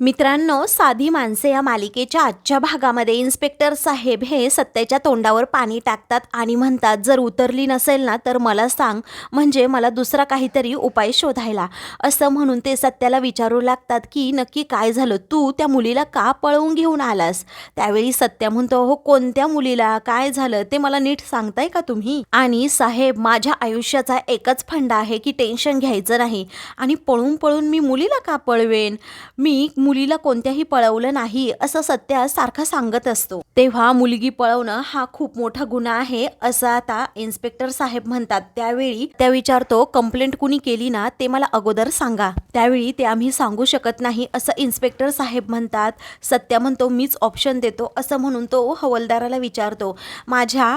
मित्रांनो साधी माणसे या मालिकेच्या आजच्या भागामध्ये इन्स्पेक्टर साहेब हे सत्याच्या तोंडावर पाणी टाकतात आणि म्हणतात जर उतरली नसेल ना तर मला सांग म्हणजे मला दुसरा काहीतरी उपाय शोधायला. असं म्हणून ते सत्याला विचारू लागतात की नक्की काय झालं? तू त्या मुलीला का पळवून घेऊन आलास? त्यावेळी सत्या म्हणतो हो कोणत्या मुलीला? काय झालं? ते मला नीट सांगताय का तुम्ही? आणि साहेब माझ्या आयुष्याचा एकच फंडा आहे की टेन्शन घ्यायचं नाही आणि पळून पळून मी मुलीला का पळवेन? मी मुलीला कोणत्याही पळवलं नाही असं सत्या सारखा सांगत असतो. तेव्हा मुलगी पळवणं हा खूप मोठा गुन्हा आहे असं आता इन्स्पेक्टर साहेब म्हणतात. त्यावेळी त्या विचारतो कंप्लेंट कुणी केली ना ते मला अगोदर सांगा. त्यावेळी ते आम्ही सांगू शकत नाही असं इन्स्पेक्टर साहेब म्हणतात. सत्या म्हणतो मीच ऑप्शन देतो असं म्हणून तो हवलदाराला विचारतो. माझ्या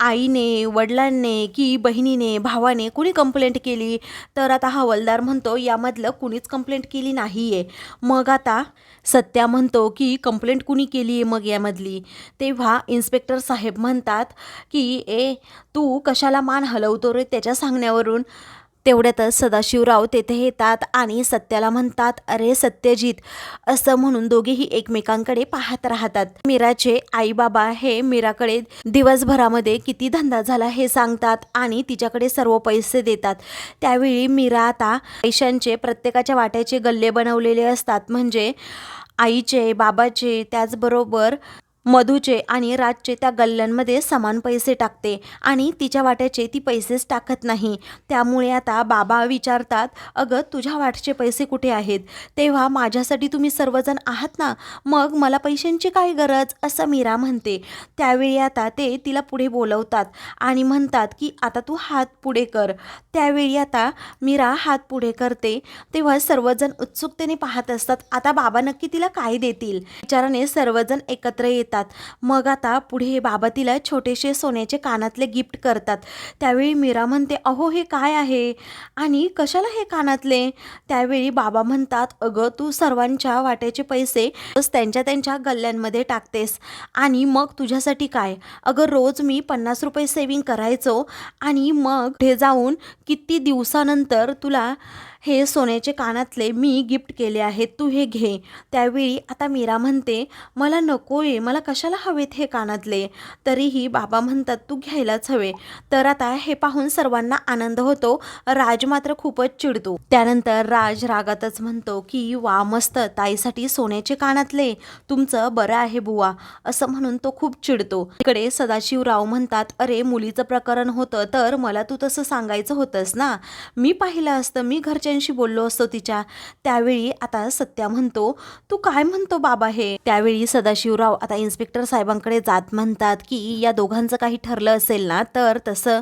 आईने वडिलांनी की बहिणीने भावाने कुणी कंप्लेंट केली? तर आता हवलदार म्हणतो यामधलं कुणीच कंप्लेंट केली नाही आहे मग आता सत्या म्हणतो की कंप्लेंट कुणी केली आहे मग यामधली? तेव्हा इन्स्पेक्टर साहेब म्हणतात की ए तू कशाला मान हलवतो रे त्याच्या सांगण्यावरून? तेवढ्यातच सदाशिवराव तेथे येतात आणि सत्याला म्हणतात अरे सत्यजित असं म्हणून दोघेही एकमेकांकडे पाहत राहतात. मीराचे आई बाबा हे मीराकडे दिवसभरामध्ये किती धंदा झाला हे सांगतात आणि तिच्याकडे सर्व पैसे देतात. त्यावेळी मीरा आता पैशांचे प्रत्येकाच्या वाट्याचे गल्ले बनवलेले असतात. म्हणजे आईचे बाबाचे त्याचबरोबर मधूचे आणि राजचे त्या गल्ल्यांमध्ये समान पैसे टाकते आणि तिच्या वाट्याचे ती पैसेच टाकत नाही. त्यामुळे आता बाबा विचारतात अगं तुझ्या वाटचे पैसे कुठे आहेत? तेव्हा माझ्यासाठी तुम्ही सर्वजण आहात ना? मग मला पैशांची काय गरज? असं मीरा म्हणते. त्यावेळी आता ते तिला पुढे बोलवतात आणि म्हणतात की आता तू हात पुढे कर. त्यावेळी आता मीरा हात पुढे करते. तेव्हा सर्वजण उत्सुकतेने पाहत असतात आता बाबा नक्की तिला काय देतील? विचाराने सर्वजण एकत्र येतात. मग आता पुढे बाबा तिला छोटेसे सोन्याचे कानातले गिफ्ट करतात. त्यावेळी मीरा म्हणते अहो हे काय आहे? आणि कशाला हे कानातले? त्यावेळी बाबा म्हणतात अगं तू सर्वांच्या वाट्याचे पैसे त्यांच्या त्यांच्या गल्ल्यांमध्ये टाकतेस. आणि मग तुझ्यासाठी काय? अगं रोज मी पन्नास रुपये सेविंग करायचो. आणि मग हे जाऊन किती दिवसानंतर तुला हे सोन्याचे कानातले मी गिफ्ट केले आहेत तू हे घे. त्यावेळी आता मीरा म्हणते मला नको आहे. मला कशाला हवेत हे कानातले? तरीही बाबा म्हणतात तू घ्यायलाच हवे. तर आता हे पाहून सर्वांना आनंद होतो. राज मात्र खूपच चिडतो. त्यानंतर राज रागातच म्हणतो की वा मस्त. ताईसाठी सोन्याचे कानातले. तुमचं बरं आहे बुवा. असं म्हणून तो खूप चिडतो. इकडे सदाशिवराव म्हणतात अरे मुलीचं प्रकरण होतं तर मला तू तसं सांगायचं होतंस ना? मी पाहिलं असतं. मी घरच्यांशी बोललो असतो तिच्या. त्यावेळी आता सत्या म्हणतो तू काय म्हणतो बाबा हे? त्यावेळी सदाशिवराव आता इन्स्पेक्टर साहेबांकडे जात म्हणतात की या दोघांचं काही ठरलं असेल ना तर तसं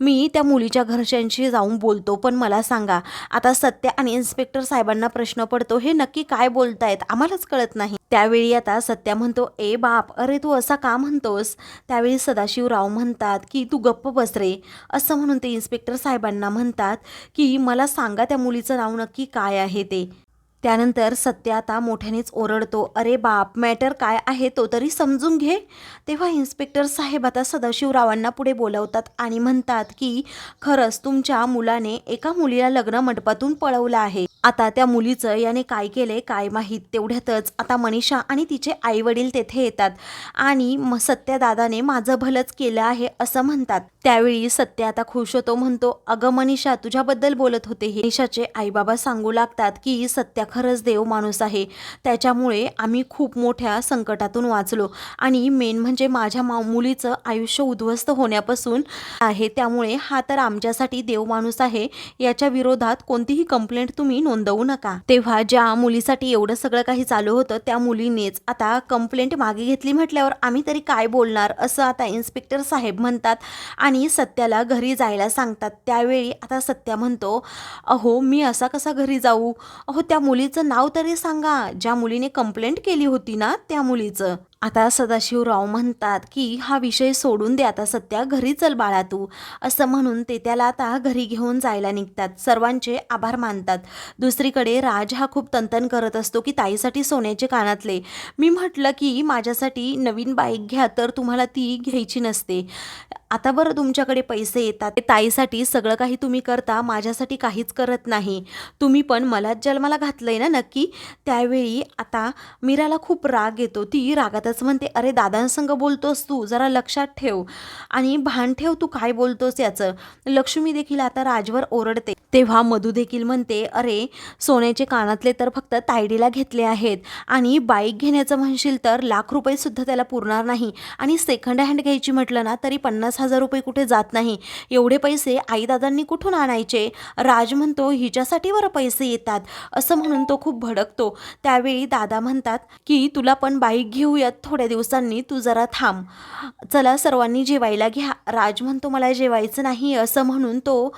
मी त्या मुलीच्या घरच्यांशी जाऊन बोलतो. पण मला सांगा आता सत्या आणि इन्स्पेक्टर साहेबांना प्रश्न पडतो हे नक्की काय बोलतायत? आम्हालाच कळत नाही. त्यावेळी आता सत्या म्हणतो ए बाप अरे तू असा का म्हणतोस? त्यावेळी सदाशिवराव म्हणतात की तू गप्प बस रे. असं म्हणून ते इन्स्पेक्टर साहेबांना म्हणतात की मला सांगा त्या मुलीचं नाव नक्की काय आहे ते. त्यानंतर सत्य आता मोठ्यानेच ओरडतो अरे बाप मॅटर काय आहे तो तरी समजून घे. तेव्हा इन्स्पेक्टर साहेब आता सदाशिवरावांना पुढे बोलवतात आणि म्हणतात की खरंच तुमच्या मुलाने एका मुलीला लग्न मंडपातून पळवलं आहे. आता त्या मुलीचं याने काय केले काय माहीत तेवढ्यातच आता मनीषा आणि तिचे आई वडील तेथे येतात आणि म सत्या दादाने माझं भलंच केलं आहे असं म्हणतात. त्यावेळी सत्य आता खुश होतो म्हणतो अगं मनीषा तुझ्याबद्दल बोलत होते हे. मनीषाचे आईबाबा सांगू लागतात की सत्या खरंच देव माणूस आहे. त्याच्यामुळे आम्ही खूप मोठ्या संकटातून वाचलो. आणि मेन म्हणजे माझ्या मा मुलीचं आयुष्य उद्ध्वस्त होण्यापासून आहे. त्यामुळे हा तर आमच्यासाठी देव माणूस आहे. याच्या विरोधात कोणतीही कंप्लेंट तुम्ही नोंदवू नका. तेव्हा ज्या मुलीसाठी एवढं सगळं काही चालू होतं त्या मुलीनेच आता कंप्लेंट मागे घेतली म्हटल्यावर आम्ही तरी काय बोलणार? असं आता इन्स्पेक्टर साहेब म्हणतात आणि सत्याला घरी जायला सांगतात. त्यावेळी आता सत्या म्हणतो अहो मी असा कसा घरी जाऊ? अहो त्या मुली मुलीचं नाव तरी सांगा. ज्या मुलीने कंप्लेंट केली होती ना त्या मुलीचं. आता सदाशिवराव म्हणतात की हा विषय सोडून दे आता सत्या घरी चल बाळा तू. असं म्हणून ते त्याला आता घरी घेऊन जायला निघतात. सर्वांचे आभार मानतात. दुसरीकडे राज हा खूप तंतन करत असतो की ताईसाठी सोन्याचे कानातले. मी म्हटलं की माझ्यासाठी नवीन बाईक घ्या तर तुम्हाला ती घ्यायची नसते. आता बरं तुमच्याकडे पैसे येतात. ते ताईसाठी सगळं काही तुम्ही करता माझ्यासाठी काहीच करत नाही. तुम्ही पण मलाच जन्माला घातलं आहे ना नक्की? त्यावेळी आता मीराला खूप राग येतो. ती रागात रागातच म्हणते अरे दादांसंग बोलतोस तू जरा लक्षात ठेव आणि भान ठेव तू काय बोलतोस याचं. लक्ष्मी देखील आता राजवर ओरडते. तेव्हा मधू देखील म्हणते अरे सोन्याचे कानातले तर फक्त तायडीला घेतले आहेत आणि बाईक घेण्याचं म्हणशील तर लाख रुपये सुद्धा त्याला पुरणार नाही आणि सेकंड हँड घ्यायची म्हटलं ना तरी पन्नास हजार रुपये कुठे जात नाही. एवढे पैसे आईदादांनी कुठून आणायचे? राज म्हणतो हिच्यासाठी बरं पैसे येतात. असं म्हणून तो खूप भडकतो. त्यावेळी दादा म्हणतात की तुला पण बाईक घेऊयात थोड्या दिवसांनी तू जरा थांब. चला सर्वांनी जेवायला घ्या. राज म्हणतो मला जेवायचं नाही असं म्हणून तो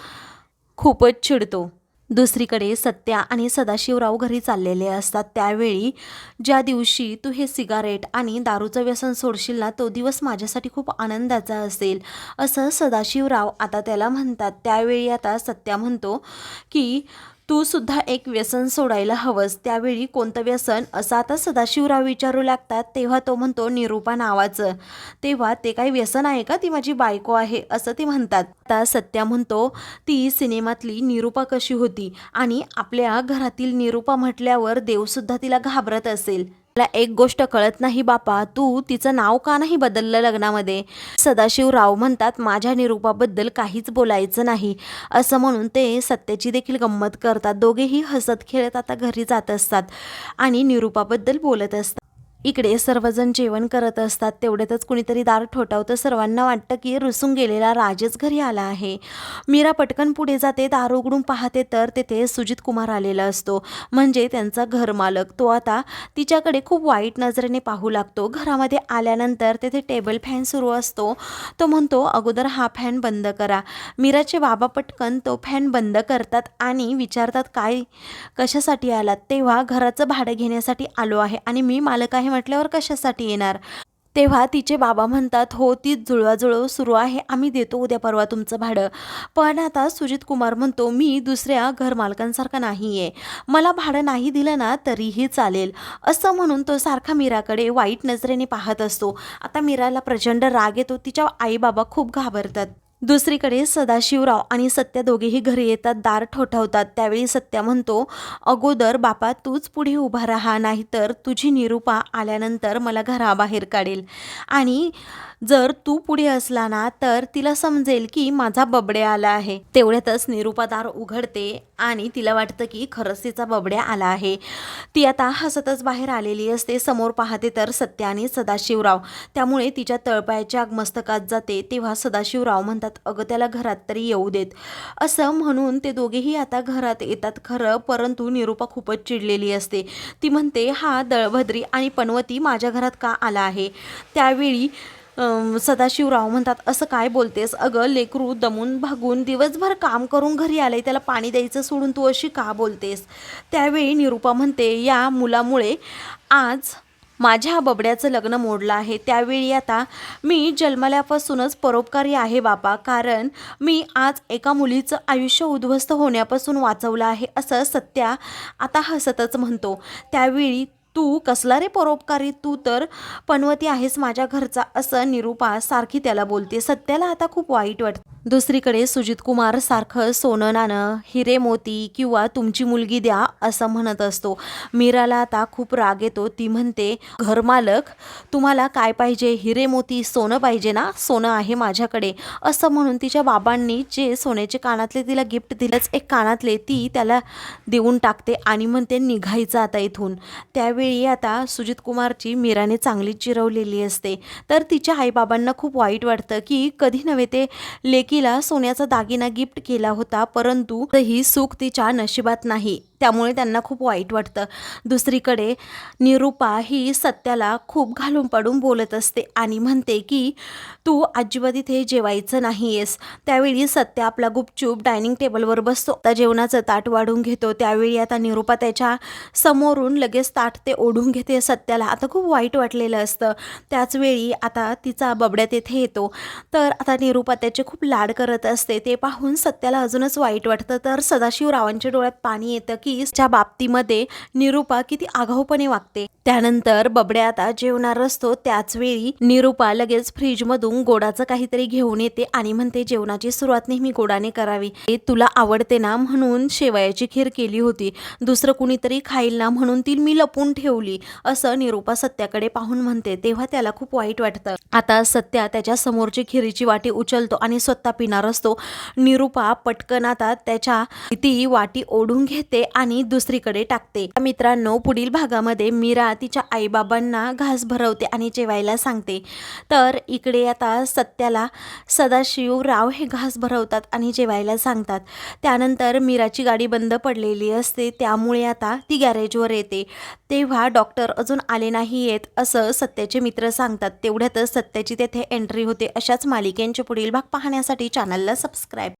खूपच चिडतो. दुसरीकडे सत्या आणि सदाशिवराव घरी चाललेले असतात. त्यावेळी ज्या दिवशी तू हे सिगारेट आणि दारूचं व्यसन सोडशील ना तो दिवस माझ्यासाठी खूप आनंदाचा असेल असं सदाशिवराव आता त्याला म्हणतात. त्यावेळी आता सत्या म्हणतो की तू सुद्धा एक व्यसन सोडायला हवंस. त्यावेळी कोणतं व्यसन? असं आता सदाशिवराव विचारू लागतात. तेव्हा तो म्हणतो निरूपा नावाचं. तेव्हा ते काही व्यसन आहे का? ती माझी बायको आहे. असं ते म्हणतात. आता सत्या म्हणतो ती सिनेमातली निरूपा कशी होती? आणि आपल्या घरातील निरूपा म्हटल्यावर देवसुद्धा तिला घाबरत असेल. मला एक गोष्ट कळत नाही बापा. तू तिचं नाव का नाही बदललं लग्नामध्ये? सदाशिवराव म्हणतात माझ्या निरूपाबद्दल काहीच बोलायचं नाही. असं म्हणून ते सत्याची देखील गंमत करतात. दोघेही हसत खेळत आता घरी जात असतात आणि निरूपाबद्दल बोलत असतात. इकडे सर्वजण जेवण करत असतात तेवढ्यातच कुणीतरी दार ठोठावतं. सर्वांना वाटतं की रुसून गेलेला राजेच घरी आला आहे. मीरा पटकन पुढे जाते दार उघडून पाहते तर तेथे सुजित कुमार आलेला असतो. म्हणजे त्यांचा घरमालक तो आता तिच्याकडे खूप वाईट नजरेने पाहू लागतो. घरामध्ये आल्यानंतर तेथे टेबल फॅन सुरू असतो. तो म्हणतो अगोदर हा फॅन बंद करा. मीराचे बाबा पटकन तो फॅन बंद करतात आणि विचारतात काय कशासाठी आलात? तेव्हा घराचं भाडं घेण्यासाठी आलो आहे आणि मी मालक आहे म्हटल्यावर कशासाठी येणार? तेव्हा तिचे बाबा म्हणतात हो तीच जुळवाजुळव सुरू आहे. आम्ही देतो उद्या परवा तुमचं भाडं. पण आता सुजित कुमार म्हणतो मी दुसऱ्या घरमालकांसारखा नाही आहे मला भाडं नाही दिलं ना तरीही चालेल. असं म्हणून तो सारखा मीराकडे वाईट नजरेने पाहत असतो. आता मीराला प्रचंड राग येतो. तिच्या आईबाबा खूप घाबरतात. दुसरीकडे सदाशिवराव आणि सत्या दोघेही घरी येतात दार ठोठावतात. त्यावेळी सत्या म्हणतो अगोदर बापा तूच पुढे उभा राहा नाहीतर तुझी निरूपा आल्यानंतर मला घराबाहेर काढेल. आणि जर तू पुढे असला ना तर तिला समजेल की माझा बबडे आला आहे. तेवढ्यातच निरूपा दार उघडते आणि तिला वाटतं की खरंच तिचा बबड्या आला आहे. ती आता हसतच बाहेर आलेली असते. समोर पाहते तर सत्य आणि सदाशिवराव. त्यामुळे तिच्या तळपायाच्या मस्तकात जाते. तेव्हा सदाशिवराव म्हणतात अगं त्याला घरात तरी येऊ देत. असं म्हणून ते दोघेही आता घरात येतात खरं परंतु निरूपा खूपच चिडलेली असते. ती म्हणते हा दळभद्री आणि पनवती माझ्या घरात का आला आहे? त्यावेळी सदाशिवराव म्हणतात असं काय बोलतेस? अगं लेकरू दमून भागून दिवसभर काम करून घरी आलंय त्याला पाणी द्यायचं सोडून तू अशी का बोलतेस? त्यावेळी निरूपा म्हणते या मुलामुळे आज माझ्या बबड्याचं लग्न मोडलं आहे. त्यावेळी आता मी जन्मल्यापासूनच परोपकारी आहे बापा कारण मी आज एका मुलीचं आयुष्य उद्ध्वस्त होण्यापासून वाचवलं आहे असं सत्या आता हसतच म्हणतो. त्यावेळी तू कसला रे परोपकारी? तू तर पनवती आहेस माझ्या घरचा असं निरूपा सारखी त्याला बोलते. सत्याला आता खूप वाईट वाटतं. दुसरीकडे सुजित कुमार सारखं सोनं नाणं हिरे मोती किंवा तुमची मुलगी द्या असं म्हणत असतो. मीराला आता खूप राग येतो. ती म्हणते घरमालक तुम्हाला काय पाहिजे? हिरे मोती सोनं पाहिजे ना? सोनं आहे माझ्याकडे. असं म्हणून तिच्या बाबांनी जे सोन्याचे कानातले तिला गिफ्ट दिलंच एक कानातले ती त्याला देऊन टाकते आणि म्हणते निघायचं आता इथून. त्यावेळी आता सुजित कुमारची मीराने चांगलीच चिरवलेली असते. तर तिच्या आईबाबांना खूप वाईट वाटतं की कधी नव्हे ते लेकी तिला सोन्याचा दागिना गिफ्ट केला होता परंतु ही सुख तिच्या नशिबात नाही. त्यामुळे त्यांना खूप वाईट वाटतं. दुसरीकडे निरूपा ही सत्याला खूप घालून पाडून बोलत असते आणि म्हणते की तू अजिबात इथे जेवायचं नाही आहेस त्यावेळी सत्य आपला गुपचूप डायनिंग टेबलवर बसतो. आता जेवणाचं ताट वाढून घेतो. त्यावेळी आता निरूपा त्याच्या समोरून लगेच ताट ते ओढून घेते सत्याला. आता खूप वाईट वाटलेलं असतं. त्याचवेळी आता तिचा बबड्या तेथे येतो. तर आता निरूपा त्याचे खूप लाड करत असते. ते पाहून सत्याला अजूनच वाईट वाटतं. तर सदाशिवरावांच्या डोळ्यात पाणी येतं की त्या बाबतीमध्ये निरूपा किती आगाऊपणे वागते? त्यानंतर बबड्या आता जेवणार असतो. त्याच वेळी निरूपा लगेच फ्रीजमधून गोडाचं काहीतरी घेऊन येते आणि म्हणते जेवणाची सुरुवात नेहमी गोडाने करावी. हे तुला आवडते ना? म्हणून शेवयाची खीर केली होती. दुसरं कुणीतरी खाईल ना म्हणून ती मी लपून ठेवली. असं निरूपा सत्याकडे पाहून म्हणते. तेव्हा त्याला खूप वाईट वाटतं. आता सत्या त्याच्या समोरची खिरीची वाटी उचलतो आणि स्वतः पिणार असतो. निरूपा पटकन आता त्याच्या ती वाटी ओढून घेते आणि दुसरीकडे टाकते. मित्रांनो पुढील भागामध्ये मीरा तिच्या आईबाबांना घास भरवते आणि जेवायला सांगते. तर इकडे आता सत्याला सदाशिव राव हे घास भरवतात आणि जेवायला सांगतात. त्यानंतर मीराची गाडी बंद पडलेली असते त्यामुळे आता ती गॅरेजवर येते. तेव्हा डॉक्टर अजून आले नाही येत असं सत्याचे मित्र सांगतात. तेवढ्यातच सत्याची तेथे एंट्री होते. अशाच मालिकेंचे पुढील भाग पाहण्यासाठी चॅनलला सबस्क्राईब